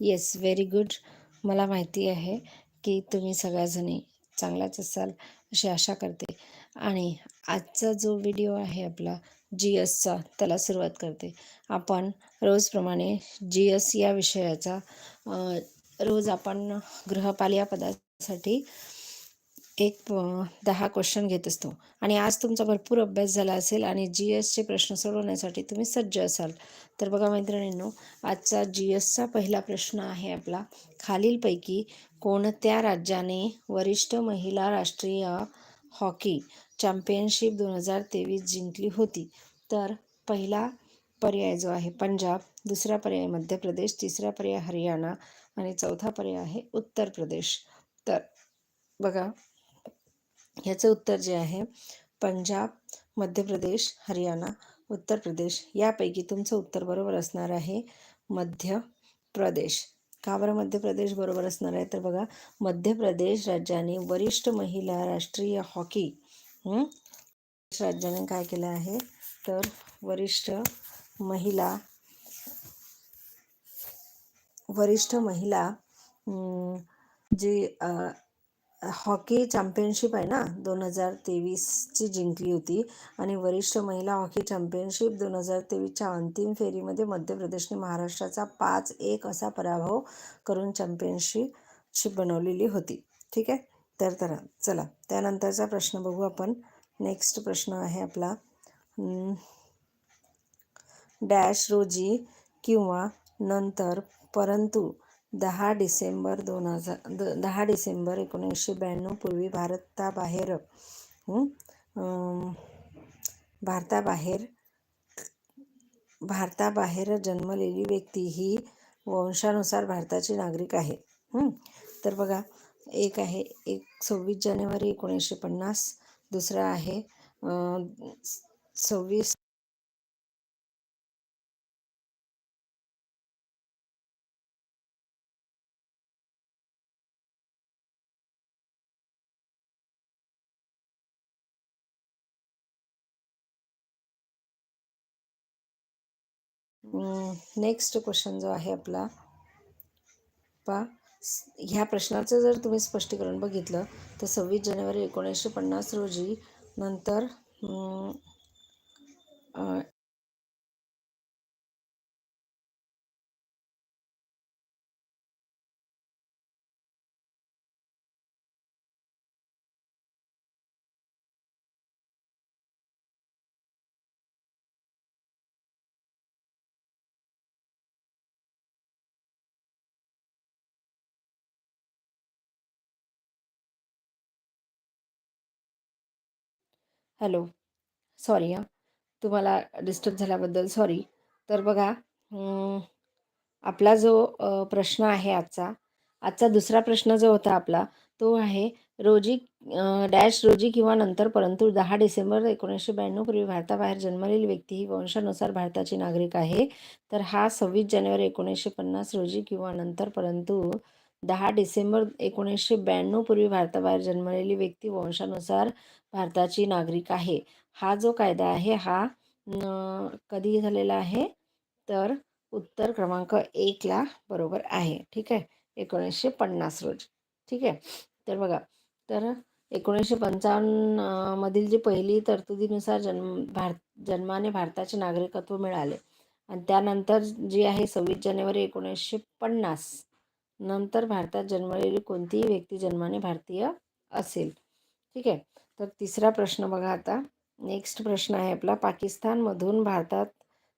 Yes very good मला माहिती आहे की तुम्ही सगळ्याजणी चांगलाच असाल अशी आशा करते. आणि आजचा जो व्हिडिओ आहे आपला जी एसचा त्याला सुरुवात करते. आपण रोजप्रमाणे जी एस या विषयाचा रोज आपण गृहपाल या पदासाठी एक दहा क्वेश्चन घेत असतो. आणि आज तुमचा भरपूर अभ्यास झाला असेल आणि जी एसचे प्रश्न सोडवण्यासाठी तुम्ही सज्ज असाल. तर बघा मैत्रिणींनो आजचा जी एसचा पहिला प्रश्न आहे आपला. खालीलपैकी कोणत्या राज्याने वरिष्ठ महिला राष्ट्रीय हॉकी चॅम्पियनशिप दोन हजार तेवीस जिंकली होती? तर पहिला पर्याय जो आहे पंजाब दुसरा पर्याय मध्य प्रदेश तिसरा पर्याय हरियाणा आणि चौथा पर्याय आहे उत्तर प्रदेश. तर बघा ह्याचं उत्तर जे आहे पंजाब मध्य प्रदेश हरियाणा उत्तर प्रदेश. यापैकी तुमचं उत्तर बरोबर असणार आहे मध्य प्रदेश. का बरं मध्य प्रदेश बरोबर असणार आहे? तर बघा मध्य प्रदेश राज्याने वरिष्ठ महिला राष्ट्रीय हॉकी राज्याने काय केलं आहे? तर वरिष्ठ महिला वरिष्ठ महिला जी हॉकी चॅम्पियनशिप आहे ना दोन हजार तेवीसची जिंकली होती. आणि वरिष्ठ महिला हॉकी चॅम्पियनशिप दोन हजार तेवीसच्या अंतिम फेरीमध्ये मध्य प्रदेशने महाराष्ट्राचा पाच एक असा पराभव करून चॅम्पियनशिप बनवलेली होती. ठीक आहे? तर तर चला. त्यानंतरचा प्रश्न बघू आपण. नेक्स्ट प्रश्न आहे आपला. डॅश रोजी किंवा नंतर परंतु दहा डिसेंबर दोन हजार द दहा डिसेंबर एकोणीसशे ब्याण्णव पूर्वी भारताबाहेर भारताबाहेर भारताबाहेर जन्मलेली व्यक्ती ही वंशानुसार भारताची नागरिक आहे. तर बघा एक आहे एक सव्वीस जानेवारी एकोणीसशे पन्नास दुसरा आहे सव्वीस नेक्स्ट क्वेश्चन जो आहे आपला पा ह्या प्रश्नाचं जर तुम्ही स्पष्टीकरण बघितलं तर सव्वीस जानेवारी एकोणीसशे पन्नास रोजी नंतर हॅलो. सॉरी हां. तुम्हाला डिस्टर्ब झाल्याबद्दल सॉरी. तर बघा आपला जो प्रश्न आहे आजचा आजचा दुसरा प्रश्न जो होता आपला तो आहे रोजी डॅश रोजी किंवा नंतर परंतु दहा डिसेंबर एकोणीसशे ब्याण्णव पूर्वी भारताबाहेर जन्मलेली व्यक्ती ही वंशानुसार भारताची नागरिक आहे. तर हा सव्वीस जानेवारी एकोणीसशे पन्नास रोजी किंवा नंतर परंतु दहा डिसेंबर एकोणीसशे ब्याण्णवपूर्वी भारताबाहेर जन्मलेली व्यक्ती वंशानुसार भारताची नागरिक आहे. हा जो कायदा आहे हा न, कधी झालेला आहे? तर उत्तर क्रमांक एकला बरोबर आहे. ठीक आहे? एकोणीसशे पन्नास रोज. ठीक आहे? तर बघा तर एकोणीसशे पंचावन्नमधील जी पहिली तरतुदीनुसार जन्म भारत जन्माने भारताचे नागरिकत्व मिळाले. आणि त्यानंतर जी आहे सव्वीस जानेवारी एकोणीसशे पन्नास. नंतर भारतात जन्मलेली कोणतीही व्यक्ती जन्माने भारतीय असेल. ठीक आहे? तर तिसरा प्रश्न बघा आता. नेक्स्ट प्रश्न आहे आपला. पाकिस्तानमधून भारतात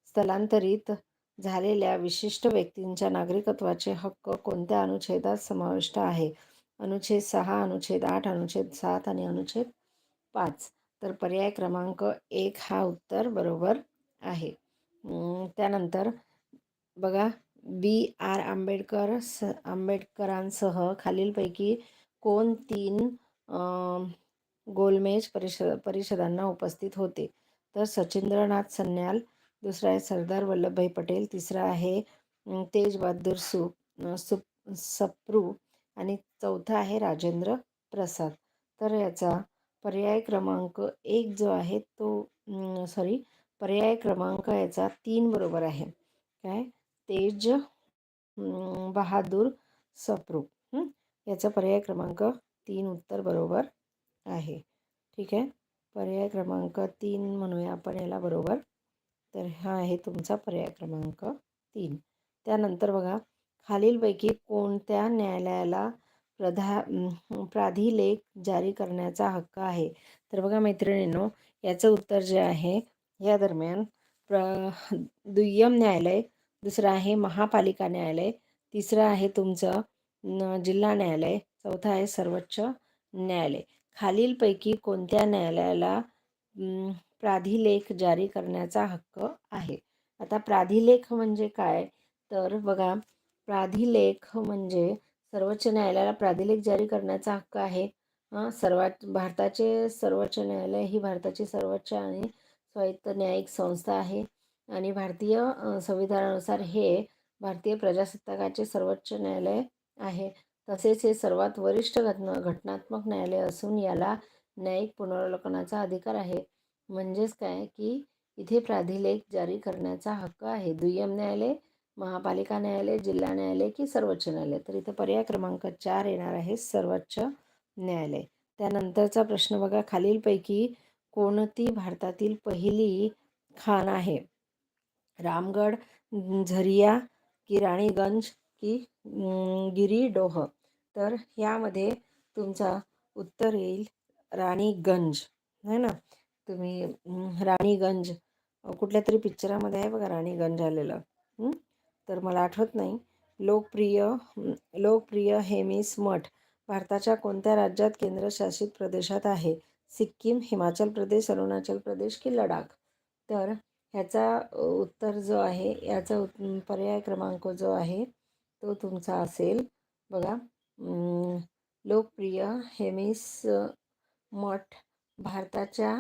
स्थलांतरित झालेल्या विशिष्ट व्यक्तींच्या नागरिकत्वाचे हक्क कोणत्या अनुच्छेदात समाविष्ट आहे? अनुच्छेद सहा अनुच्छेद आठ अनुच्छेद सात आणि अनुच्छेद पाच. तर पर्याय क्रमांक एक हा उत्तर बरोबर आहे. त्यानंतर बघा. बी. आर. आंबेडकर स आंबेडकरांसह खालीलपैकी कोण तीन गोलमेज परिषद परिषदांना उपस्थित होते? तर सचिंद्रनाथ सन्याल दुसरा आहे सरदार वल्लभभाई पटेल तिसरा आहे तेजबहादूर तेज बहादूर सु सुप सप्रू आणि चौथा आहे राजेंद्र प्रसाद. तर याचा पर्याय क्रमांक एक जो आहे तो सॉरी पर्याय क्रमांक याचा तीन बरोबर आहे. काय? तेज बहादूर सप्रू याचा पर्याय क्रमांक तीन उत्तर बरोबर आहे. ठीक आहे? पर्याय क्रमांक तीन म्हणूया आपण याला बरोबर. तर हा आहे तुमचा पर्याय क्रमांक तीन. त्यानंतर बघा खालीलपैकी कोणत्या न्यायालयाला प्रधा प्राधिलेख जारी करण्याचा हक्क आहे? तर बघा मैत्रिणींनो याचं उत्तर जे आहे या दरम्यान प्र दुय्यम न्यायालय दुसरं आहे महापालिका न्यायालय. तिसरं आहे तुमचं जिल्हा न्यायालय. चौथं आहे सर्वोच्च न्यायालय. खालीलपैकी कोणत्या न्यायालयाला प्राधिलेख जारी करण्याचा हक्क आहे? आता प्राधिलेख म्हणजे काय? तर बघा प्राधिलेख म्हणजे सर्वोच्च न्यायालयाला प्राधिलेख जारी करण्याचा हक्क आहे. हां सर्वात भारताचे सर्वोच्च न्यायालय ही भारताची सर्वोच्च आणि स्वायत्त न्यायिक संस्था आहे. आणि भारतीय संविधानानुसार हे भारतीय प्रजासत्ताकाचे सर्वोच्च न्यायालय आहे. तसेच हे सर्वात वरिष्ठ घटना घटनात्मक न्यायालय असून याला न्यायिक पुनरावलोकनाचा अधिकार आहे. म्हणजेच काय? की इथे प्राधिलेख जारी करण्याचा हक्क आहे. दुय्यम न्यायालय महापालिका न्यायालय जिल्हा न्यायालय की सर्वोच्च न्यायालय? तर इथं पर्याय क्रमांक चार येणार आहे सर्वोच्च न्यायालय. त्यानंतरचा प्रश्न बघा. खालीलपैकी कोणती भारतातील पहिली खाण आहे? रामगड झरिया की राणीगंज की गिरीडोह. तर यामध्ये तुमचा उत्तर येईल राणीगंज. है ना? तुम्ही राणीगंज कुठल्या तरी पिक्चरामध्ये आहे बघा राणीगंज आलेलं तर मला आठवत नाही. लोकप्रिय लोकप्रिय हेमिस मठ भारताच्या कोणत्या राज्यात केंद्रशासित प्रदेशात आहे? सिक्कीम हिमाचल प्रदेश अरुणाचल प्रदेश की लडाख? तर ह्याचा उत्तर जो आहे याचा पर्याय क्रमांक जो आहे तो तुमचा असेल. बघा लोकप्रिय हेमिस मठ भारताच्या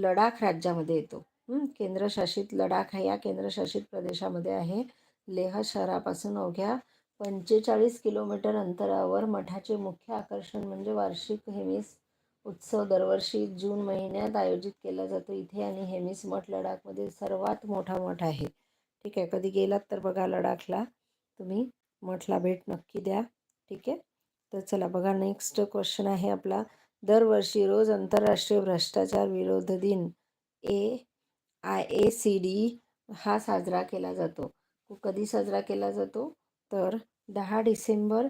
लडाख राज्यामध्ये येतो. केंद्रशासित लडाख हा या केंद्रशासित प्रदेशामध्ये आहे. लेह शहरापासून अवघ्या पंचेचाळीस किलोमीटर अंतरावर मठाचे मुख्य आकर्षण म्हणजे वार्षिक हेमिस उत्सव दरवर्षी जून महिन्यात आयोजित केला जातो. इथे आणि हेमिस मठ लडाखमध्ये सर्वात मोठा मठ आहे. ठीक आहे कधी गेलात तर बघा लडाखला. तुम्ही मठला भेट नक्की द्या. ठीक आहे? तर चला बघा नेक्स्ट क्वेश्चन आहे आपला. दरवर्षी रोज आंतरराष्ट्रीय भ्रष्टाचार विरोध दिन A I A C D हा साजरा केला जातो. कधी साजरा केला जातो? तर दहा डिसेंबर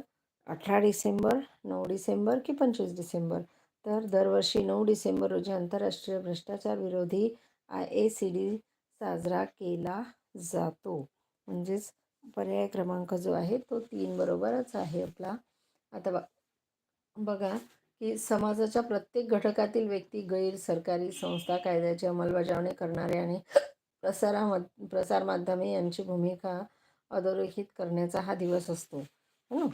अठरा डिसेंबर नऊ डिसेंबर की पंचवीस डिसेंबर. तर दरवर्षी नऊ डिसेंबर रोजी आंतरराष्ट्रीय भ्रष्टाचार विरोधी आय ए सी डी साजरा केला जातो. म्हणजेच पर्याय क्रमांक जो आहे तो तीन बरोबरच आहे आपला. आता बा बघा की समाजाच्या प्रत्येक घटकातील व्यक्ती गैर सरकारी संस्था कायद्याची अंमलबजावणी करणारे आणि प्रसारा प्रसारमाध्यमे यांची भूमिका अधोरेखित करण्याचा हा दिवस असतो. हो? ना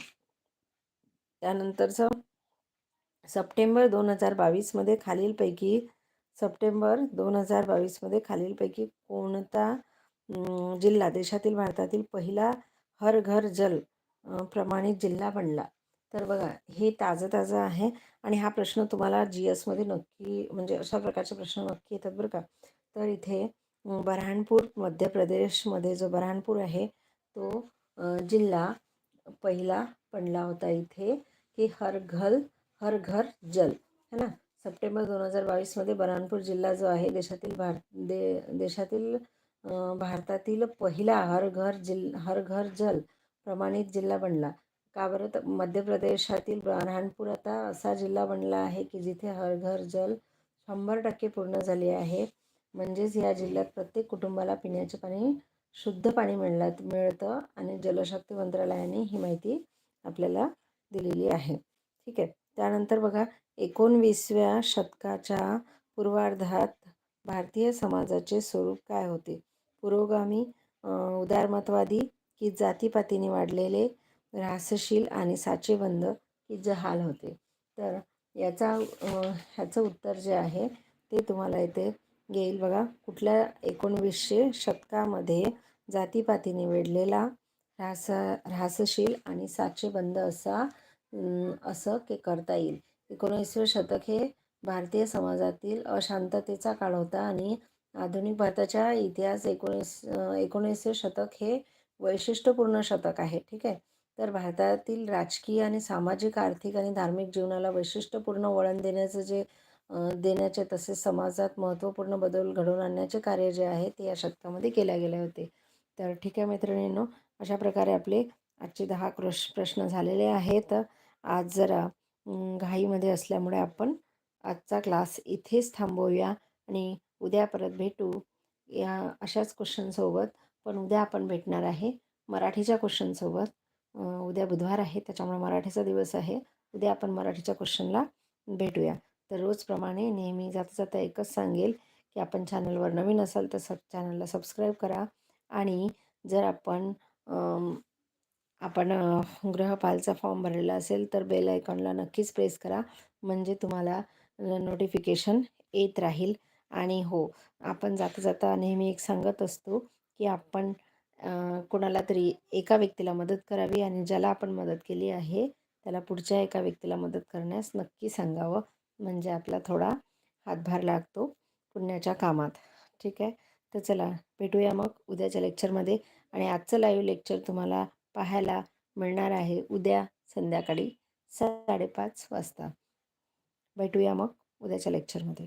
त्यानंतरचं सप्टेंबर दोन हजार बावीसमध्ये खालीलपैकी सप्टेंबर दोन हजार बावीसमध्ये खालीलपैकी कोणता जिल्हा देशातील भारतातील पहिला हर घर जल प्रमाणित जिल्हा बनला? तर बघा हे ताजं ताजं आहे आणि हा प्रश्न तुम्हाला जी एसमध्ये नक्की म्हणजे अशा प्रकारचे प्रश्न नक्की येतात बरं का? तर इथे बऱ्हाणपूर मध्य प्रदेशमध्ये जो बऱ्हाणपूर आहे तो जिल्हा पहिला पडला होता इथे की हर घल हर घर जल है ना? सप्टेंबर दोन हजार बावीसमध्ये बऱ्हाणपूर जिल्हा जो आहे देशातील भार दे देशातील भारतातील पहिला हर घर जिल हर घर जल प्रमाणित जिल्हा बनला. का बरं? तर मध्य प्रदेशातील बऱ्हाणपूर आता असा जिल्हा बनला आहे की जिथे हर घर जल शंभर टक्के पूर्ण झाले आहे. म्हणजेच या जिल्ह्यात प्रत्येक कुटुंबाला पिण्याचे पाणी शुद्ध पाणी मिळलं मिळतं आणि जलशक्ती मंत्रालयाने ही माहिती आपल्याला दिलेली आहे. ठीक आहे. त्यानंतर बघा एकोणवीसव्या शतकाच्या पूर्वार्धात भारतीय समाजाचे स्वरूप काय होते? पुरोगामी उदारमतवादी की जातीपातीने वाढलेले रासशील आणि साचेबंद की जहाल होते? तर याचा ह्याचं उत्तर जे आहे ते तुम्हाला इथे येईल बघा. कुठल्या एकोणवीसशे शतकामध्ये जातीपातीने वेढलेला ऱ्हास ऱ्हासशील आणि साचेबंद असा असं के करता येईल. एकोणीसवे शतक हे भारतीय समाजातील अशांततेचा काळ होता आणि आधुनिक भारताच्या इतिहास एकोणीस एकोणीसवे शतक हे वैशिष्ट्यपूर्ण शतक आहे. ठीक आहे? तर भारतातील राजकीय आणि सामाजिक आर्थिक आणि धार्मिक जीवनाला वैशिष्ट्यपूर्ण वळण देण्याचं जे देण्याचे तसेच समाजात महत्त्वपूर्ण बदल घडवून आणण्याचे कार्य जे आहे ते या शतकामध्ये केले गेले होते. तर ठीक आहे मैत्रिणींनो अशा प्रकारे आपले आजचे दहा कृष प्रश्न झालेले आहेत. आज जरा घाईमध्ये असल्यामुळे आपण आजचा क्लास इथेच थांबवूया आणि उद्या परत भेटू या अशाच क्वेश्चनसोबत पण उद्या आपण भेटणार आहे मराठीच्या क्वेश्चनसोबत उद्या बुधवार आहे त्याच्यामुळे मराठीचा दिवस आहे. उद्या आपण मराठीच्या क्वेश्चनला भेटूया. तर रोजप्रमाणे नेहमी जाता जाता एकच सांगेल की आपण चॅनलवर नवीन असाल तर सब चॅनलला सबस्क्राईब करा. आणि जर आपण आपण गृहपालचा फॉर्म भरलेला असेल तर बेल आयकॉनला नक्कीच प्रेस करा. म्हणजे तुम्हाला नोटिफिकेशन येत राहील. आणि हो आपण जाता जाता नेहमी एक सांगत असतो की आपण कोणाला तरी एका व्यक्तीला मदत करावी आणि ज्याला आपण मदत केली आहे त्याला पुढच्या एका व्यक्तीला मदत करण्यास नक्की सांगावं. म्हणजे आपला थोडा हातभार लागतो पुण्याच्या कामात. ठीक आहे? तर चला भेटूया मग उद्याच्या लेक्चरमध्ये. आणि आजचं लाईव्ह लेक्चर तुम्हाला पाहायला मिळणार आहे उद्या संध्याकाळी साडेपाच वाजता. भेटूया मग उद्याच्या लेक्चरमध्ये